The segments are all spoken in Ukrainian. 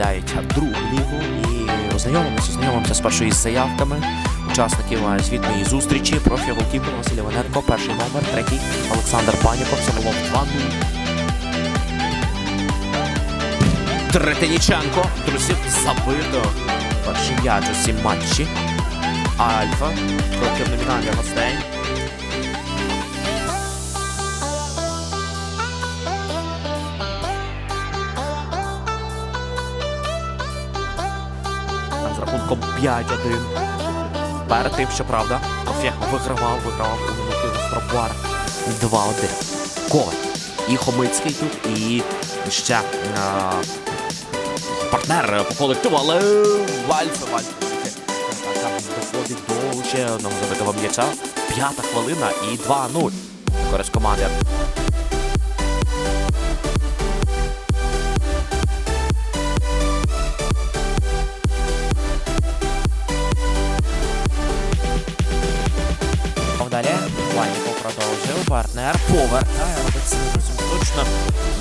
представляють другу лігу. І ознайомимося, ознайомимося спершу із заявками учасників е, звітної зустрічі. Профі голкіпер Василь Іваненко, перший номер, третій Олександр Паніков, загалом 2-0. Третиніченко, друзі, забито. Перший м'яч у цім матчі. Альфа, колектив номінальних гостей. Рахунком 5-1. Перед тим, щоправда, Профі вигравав, вигравав у минуті Стропвар 2-1. Коваль. І Хомицький тут, і ще а, партнер по колективу, але Вальфе. Там доходить до ще одного забитого м'яча. П'ята хвилина і 2-0. Користь команди. Повертає. Робить це зовсім точно.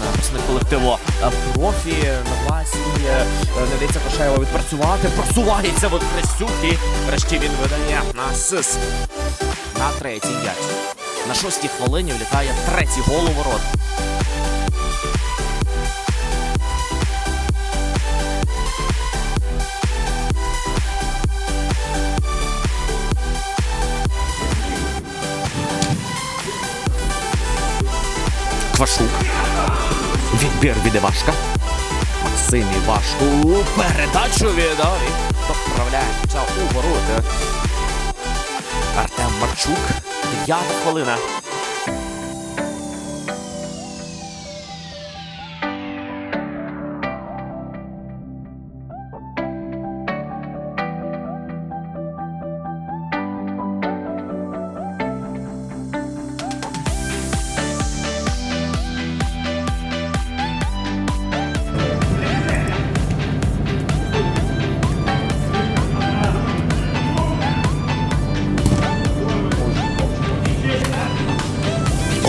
Написник колективу е, профі навласнює. Не дається Кошаєва відпрацювати. Просувається в Хрестюк і врешті він видає на сис. На третій п'ять. На шостій хвилині влітає третій гол у ворот. Квашук. Відбір від Івашка. Максим Івашку. Передачу віддав. І доправляє у ворота. Артем Марчук. Дев'ята хвилина.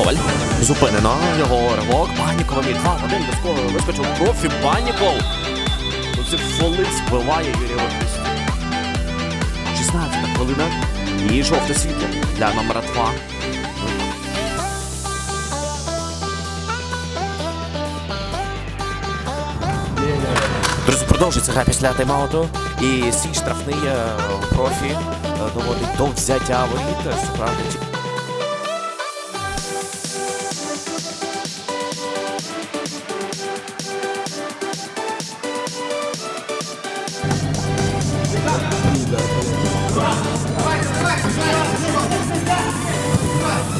Коваль. Зупинено. Його ривок. Банікова від 2 1 досково вискочив профі. Баніков. Тут це фоли збиває Юрій Оркіс. 16 хвилина. І жовте світло для номера 2. Друзі, продовжується гра після тайм-ауту. І свій штрафний е, профі е, доводить до взяття воріт. Щоправда,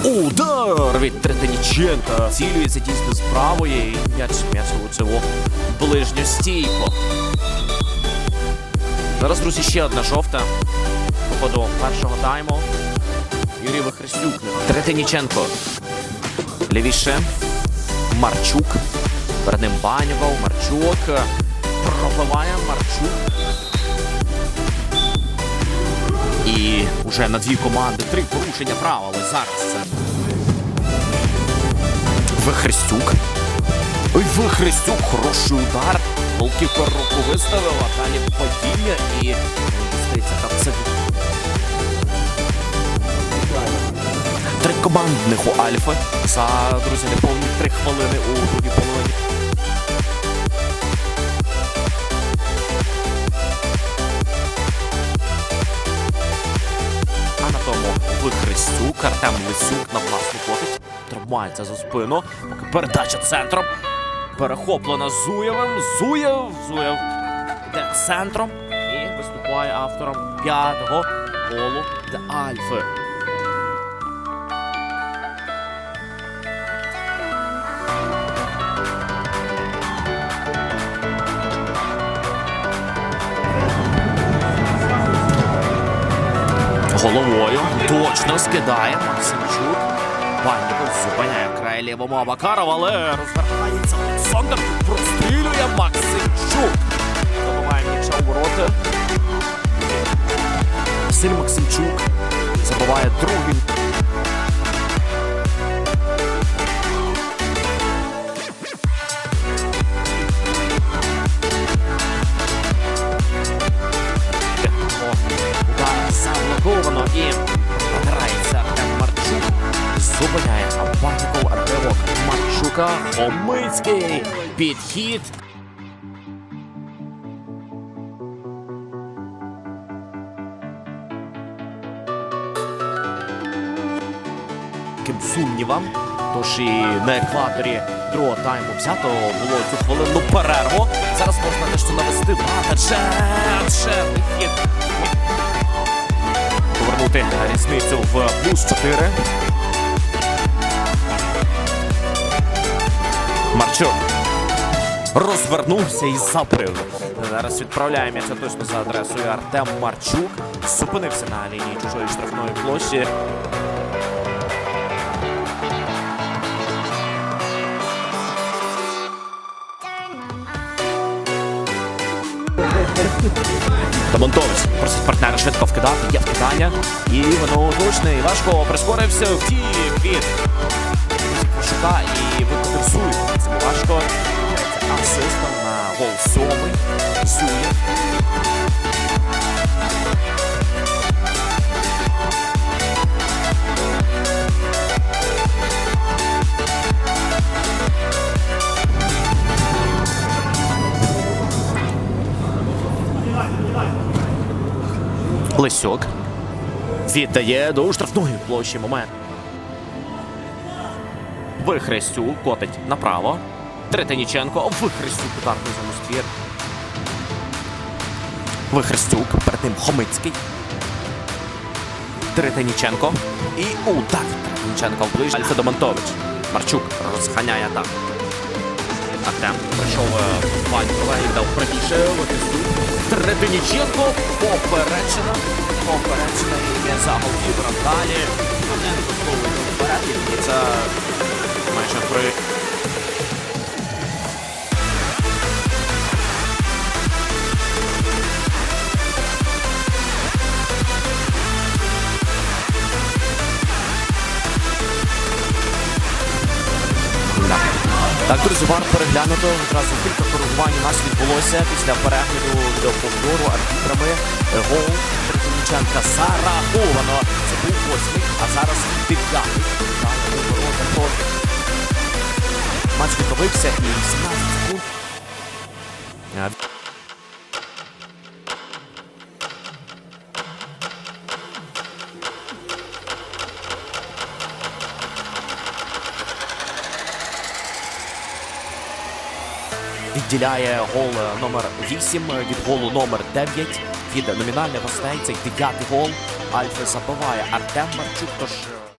Удар від Третиніченка. Цілюється дійсно з правої. І м'яч м'яч влучив у ближню стійку. Зараз, друзі, ще одна жовта. По першого тайму. Юрій Вихрестюк. Третиніченко. Лівіше. Марчук. Перед ним Банєвов. Марчук. Пробиває Марчук. І вже на дві команди три порушення права, але зараз це. Вихрестюк. Ой, Вихрестюк, хороший удар. Голкіпер руку виставив, а далі падіння і здається, так це. Три командних у Альфи. За, друзі, неповні три хвилини у другій половині. Тому Вихрестюк, Артем Лисюк на власну котить. Тримається за спину. Поки передача центром. Перехоплена Зуєвим. Зуєв. Зуєв йде центром. І виступає автором п'ятого голу для Альфи. Головою точно скидає Максимчук. Банніков зупиняє край лівому Абакаров, але розвертається Олександр. Прострілює Максимчук. Забиває м'яча у ворота. Василь Максимчук забиває другий. Кидок Марчука. Хомицький. Підхід. Ким сумнівам. Тож і на екваторі другого тайму взято було цю хвилинну перерву. Зараз можна дещо навести вихід. Повернути різницю в плюс 4. Марчук розвернувся і забрив. Зараз відправляє м'яча точно за адресою Артем Марчук. Зупинився на лінії чужої штрафної площі. Домонтович просить партнера швидко вкидати, є вкидання. І воно точне, і важко прискорився, втік від Шука і викотив Зуєв. Важко. Асистом на гол сьомий. Зуєв. Лисюк. Віддає до штрафної площі момент. Вихрестюк котить направо. Третеніченко. Вихрестюк ударний замоствір. Вихрестюк. Перед ним Хомицький. Третеніченко. І удар. Третеніченко вближче. Альфа Домонтович. Марчук розганяє атаку. Артем прийшов е, Ванькова і дав правіше. Вихрестюк. Третеніченко. Поперечина. Поперечина. І є за голкіпером. Далі. Це майже при. Так, друзі, варто переглянуто. Одразу кілька коригувань у нас відбулося після перегляду відеоповтору арбітрами. Гол Тритоніченка зараховано. Це був восьмий, а зараз дев'ятий. Ворота проти. Матч відновився і 17 секунд. Е, відділяє гол номер 8 від голу номер 9 від номінальних гостей. Цей дев'ятий гол Альфи забиває Артем Марчук. Тож